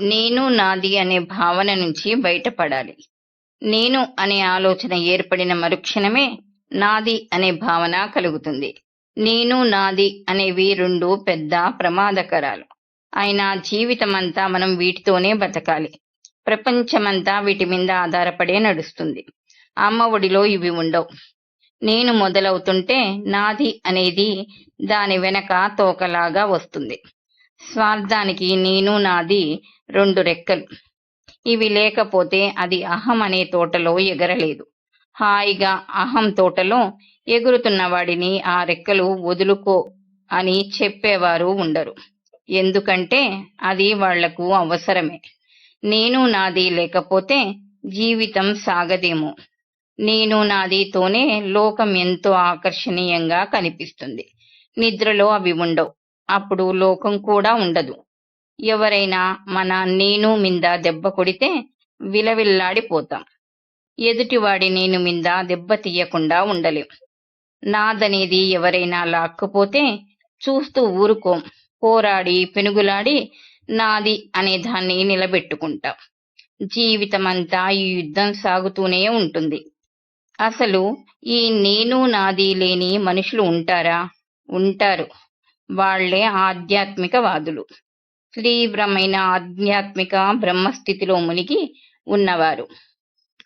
నేను నాది అనే భావన నుంచి బయటపడాలి. నేను అనే ఆలోచన ఏర్పడిన మరుక్షణమే నాది అనే భావన కలుగుతుంది. నేను నాది అనేవి రెండు పెద్ద ప్రమాదకరాలు. అయినా జీవితమంతా మనం వీటితోనే బతకాలి. ప్రపంచమంతా వీటి మీద ఆధారపడే నడుస్తుంది. అమ్మ ఒడిలో ఇవి ఉండవు. నేను మొదలవుతుంటే నాది అనేది దాని వెనక తోకలాగా వస్తుంది. స్వార్థానికి నేను నాది రెండు రెక్కలు. ఇవి లేకపోతే అది అహం అనే తోటలో ఎగరలేదు. హాయిగా అహం తోటలో ఎగురుతున్న వాడిని ఆ రెక్కలు వదులుకో అని చెప్పేవారు ఉండరు. ఎందుకంటే అది వాళ్ళకు అవసరమే. నేను నాది లేకపోతే జీవితం సాగదేమో. నేను నాదితోనే లోకం ఎంతో ఆకర్షణీయంగా కనిపిస్తుంది. నిద్రలో అవి ఉండవు. అప్పుడు లోకం కూడా ఉండదు. ఎవరైనా మన నేను మింద దెబ్బ కొడితే విలవిల్లాడిపోతాం. ఎదుటివాడి నేను మింద దెబ్బ తీయకుండా ఉండలేం. నాదనేది ఎవరైనా లాక్కపోతే చూస్తూ ఊరుకోం. పోరాడి పెనుగులాడి నాది అనే దాన్ని నిలబెట్టుకుంటాం. జీవితమంతా ఈ యుద్ధం సాగుతూనే ఉంటుంది. అసలు ఈ నేను నాది లేని మనుషులు ఉంటారా? ఉంటారు. వాళ్ళే ఆధ్యాత్మికవాదులు. తీవ్రమైన ఆధ్యాత్మిక బ్రహ్మస్థితిలో మునిగి ఉన్నవారు.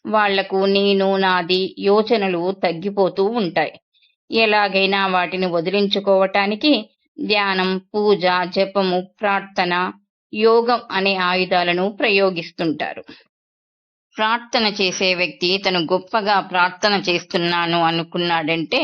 వాళ్ళకు నేను నాది యోచనలు తగ్గిపోతూ ఉంటాయి. ఎలాగైనా వాటిని వదిలించుకోవటానికి ధ్యానం పూజ జపము ప్రార్థన యోగం అనే ఆయుధాలను ప్రయోగిస్తుంటారు. ప్రార్థన చేసే వ్యక్తి తను గొప్పగా ప్రార్థన చేస్తున్నాను అనుకున్నాడంటే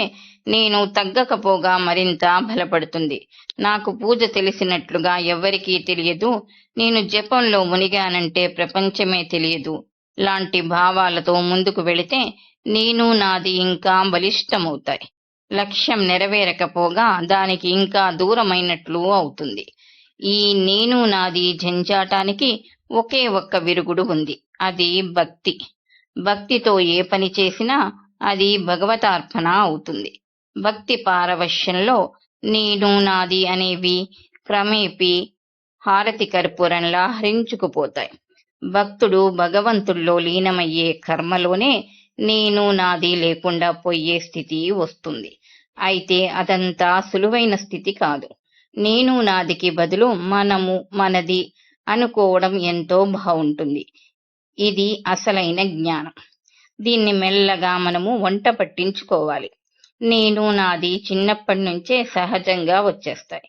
నేను తగ్గకపోగా మరింత బలపడుతుంది. నాకు పూజ తెలిసినట్లుగా ఎవ్వరికీ తెలియదు. నేను జపంలో మునిగానంటే ప్రపంచమే తెలియదు. లాంటి భావాలతో ముందుకు వెళితే నేను నాది ఇంకా బలిష్టమవుతాయి. లక్ష్యం నెరవేరకపోగా దానికి ఇంకా దూరమైనట్లు అవుతుంది. ఈ నేను నాది జంజాటానికి ఒకే ఒక్క విరుగుడు ఉంది. అది భక్తి. భక్తితో ఏ పని చేసినా అది భగవతార్పణ అవుతుంది. భక్తి పారవశ్యంలో నేను నాది అనేవి క్రమేపీ హారతి కర్పూరంలా హరించుకుపోతాయి. భక్తుడు భగవంతుల్లో లీనమయ్యే కర్మలోనే నేను నాది లేకుండా పోయే స్థితి వస్తుంది. అయితే అదంతా సులువైన స్థితి కాదు. నేను నాదికి బదులు మనము మనది అనుకోవడం ఎంతో బాగుంటుంది. ఇది అసలైన జ్ఞానం. దీన్ని మెల్లగా మనము వంట పట్టించుకోవాలి. నేను నాది చిన్నప్పటి నుంచే సహజంగా వచ్చేస్తాయి.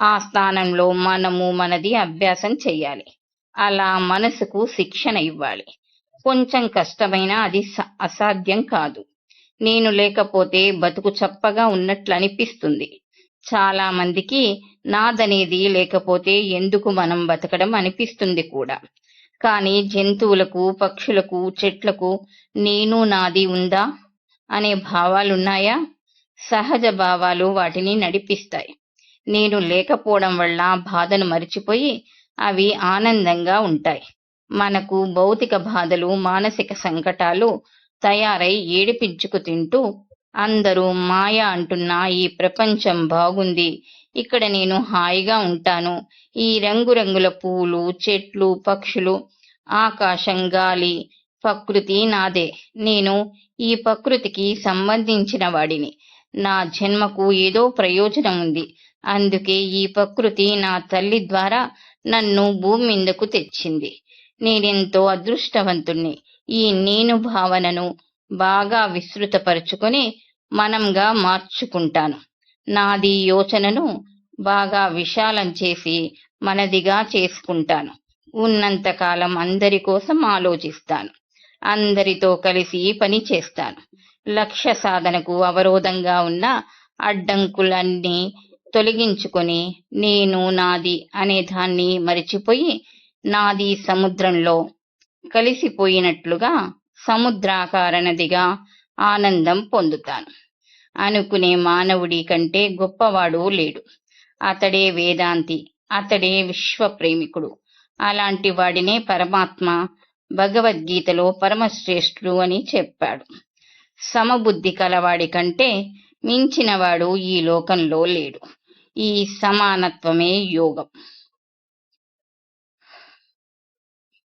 ఆ స్థానంలో మనము మనది అభ్యాసం చెయ్యాలి. అలా మనసుకు శిక్షణ ఇవ్వాలి. కొంచెం కష్టమైనా అది అసాధ్యం కాదు. నేను లేకపోతే బతుకు చప్పగా ఉన్నట్లు అనిపిస్తుంది చాలా మందికి నాదనేది లేకపోతే ఎందుకు మనం బతకడం అనిపిస్తుంది కూడా. కానీ జంతువులకు పక్షులకు చెట్లకు నేను నాది ఉందా అనే భావాలున్నాయా? సహజ భావాలు వాటిని నడిపిస్తాయి. నేను లేకపోవడం వల్ల బాధను మరిచిపోయి అవి ఆనందంగా ఉంటాయి. మనకు భౌతిక బాధలు మానసిక సంకటాలు తయారై ఏడిపించుకు తింటూ అందరూ మాయ అంటున్న ఈ ప్రపంచం బాగుంది. ఇక్కడ నేను హాయిగా ఉంటాను. ఈ రంగురంగుల పూలు చెట్లు పక్షులు ఆకాశం గాలి ప్రకృతి నాదే. నేను ఈ ప్రకృతికి సంబంధించిన వాడిని. నా జన్మకు ఏదో ప్రయోజనం ఉంది. అందుకే ఈ ప్రకృతి నా తల్లి ద్వారా నన్ను భూమి మీదకు తెచ్చింది. నేనెంతో అదృష్టవంతుణ్ణి. ఈ నేను భావనను బాగా విస్తృతపరుచుకొని మనంగా మార్చుకుంటాను. నాది యోచనను బాగా విశాలం చేసి మనదిగా చేసుకుంటాను. ఉన్నంతకాలం అందరి కోసం ఆలోచిస్తాను. అందరితో కలిసి పని చేస్తాను. లక్ష్య సాధనకు అవరోధంగా ఉన్న అడ్డంకులన్నీ తొలగించుకొని నేను నాది అనే దాన్ని మరిచిపోయి నాది సముద్రంలో కలిసిపోయినట్లుగా సముద్రాకార నదిగా ఆనందం పొందుతాను. అనుకునే మానవుడి కంటే గొప్పవాడు లేడు. అతడే వేదాంతి అతడే విశ్వ ప్రేమికుడు అలాంటి వాడినే పరమాత్మ భగవద్గీతలో పరమశ్రేష్ఠుడు అని చెప్పాడు. సమబుద్ధి కలవాడి కంటే మించినవాడు ఈ లోకంలో లేడు. ఈ సమానత్వమే యోగం.